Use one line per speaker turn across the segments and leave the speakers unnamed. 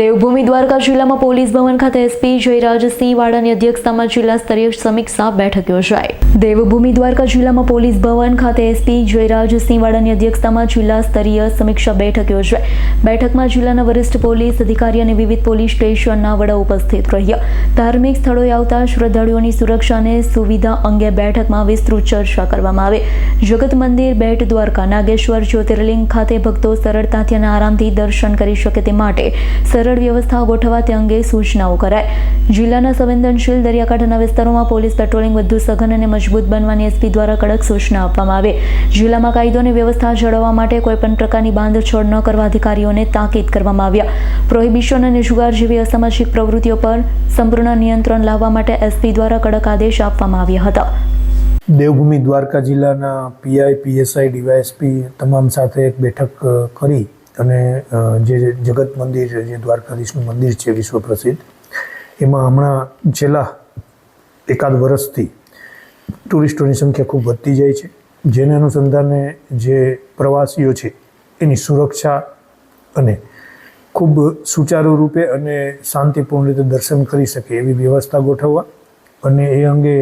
દેવભૂમિ દ્વારકા જિલ્લામાં પોલીસ ભવન ખાતે એસપી જયરાજસિંહ વાળાની અધ્યક્ષતામાં જિલ્લા સ્તરીય સમીક્ષા બેઠક યોજાઈ. દેવભૂમિ દ્વારકા જિલ્લામાં પોલીસ ભવન ખાતે એસપી જયરાજસિંહ વાળાની અધ્યક્ષતામાં જિલ્લા સ્તરીય સમીક્ષા બેઠક યોજાઈ. બેઠકમાં જિલ્લાના વરિષ્ઠ પોલીસ અધિકારી અને વિવિધ પોલીસ સ્ટેશનના વડા ઉપસ્થિત રહ્યા. ધાર્મિક સ્થળોએ આવતા શ્રદ્ધાળુઓની સુરક્ષા અને સુવિધા અંગે બેઠકમાં વિસ્તૃત ચર્ચા કરવામાં આવે. જગત મંદિર બેટ દ્વારકા, નાગેશ્વર જ્યોતિર્લિંગ ખાતે ભક્તો સરળતાથી અને આરામથી દર્શન કરી શકે તે માટે સરળ વ્યવસ્થા ગોઠવવા તે અંગે સૂચનાઓ કરાય જિલ્લાના સંવેદનશીલ દરિયાકાંઠાના વિસ્તારોમાં પોલીસ પેટ્રોલિંગ વધુ સઘન અને મજબૂત બનવાની એસપી દ્વારા કડક સૂચના આપવામાં આવે. જિલ્લામાં કાયદો અને વ્યવસ્થા જાળવવા માટે કોઈપણ પ્રકારની બાંધછોડ ન કરવા અધિકારીઓને તાકીદ કરવામાં આવ્યા. પ્રોહિબિશન અને જુગાર જેવી અસામાજિક પ્રવૃત્તિઓ પર સંપૂર્ણ નિયંત્રણ લાવવા માટે એસપી દ્વારા કડક આદેશ આપવામાં આવ્યા હતા.
દેવભૂમિ દ્વારકા જિલ્લાના પીઆઈ, પીએસઆઈ, ડીવાયએસપી તમામ સાથે એક બેઠક કરી. અને જે જગત મંદિર જે દ્વારકાધીશનું મંદિર છે, વિશ્વ પ્રસિદ્ધ, એમાં હમણાં છેલ્લા એકાદ વર્ષથી ટુરિસ્ટોની સંખ્યા ખૂબ વધતી જાય છે. જેને અનુસંધાને જે પ્રવાસીઓ છે, એની સુરક્ષા અને ખૂબ સુચારુ રૂપે અને શાંતિપૂર્ણ રીતે દર્શન કરી શકે એવી વ્યવસ્થા ગોઠવવા અને એ અંગે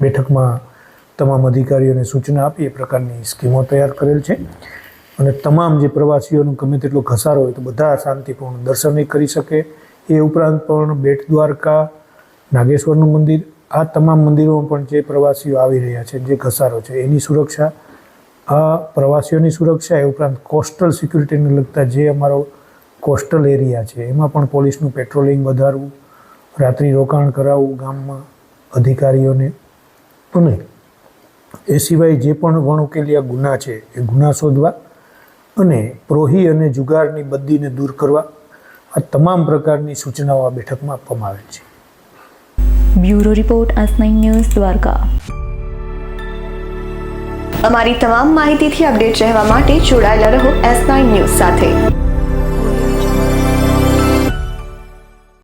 બેઠકમાં તમામ અધિકારીઓને સૂચના આપી એ પ્રકારની સ્કીમો તૈયાર કરેલ છે. અને તમામ જે પ્રવાસીઓનો ગમે તેટલો ઘસારો હોય તો બધા શાંતિપૂર્ણ દર્શન કરી શકે. એ ઉપરાંત પણ બેટ દ્વારકા, નાગેશ્વરનું મંદિર, આ તમામ મંદિરોમાં પણ જે પ્રવાસીઓ આવી રહ્યા છે, જે ઘસારો છે, એની સુરક્ષા, આ પ્રવાસીઓની સુરક્ષા એ ઉપરાંત કોસ્ટલ સિક્યુરિટીને લગતા જે અમારો કોસ્ટલ એરિયા છે, એમાં પણ પોલીસનું પેટ્રોલિંગ વધારવું, રાત્રિ રોકાણ કરાવવું ગામમાં અધિકારીઓને. અને એ સિવાય જે પણ વણઉકેલિયા ગુના છે, એ ગુના શોધવા અને પ્રોહી અને જુગારની બદીને દૂર કરવા આ તમામ પ્રકારની સૂચનાઓ આ બેઠકમાં આપવામાં આવેલ છે.
Bureau report S nine news Dwarka.
અમારી તમામ માહિતીથી અપડેટ રહેવા માટે જોડાયેલા રહો એસ નાઇન ન્યૂઝ સાથે.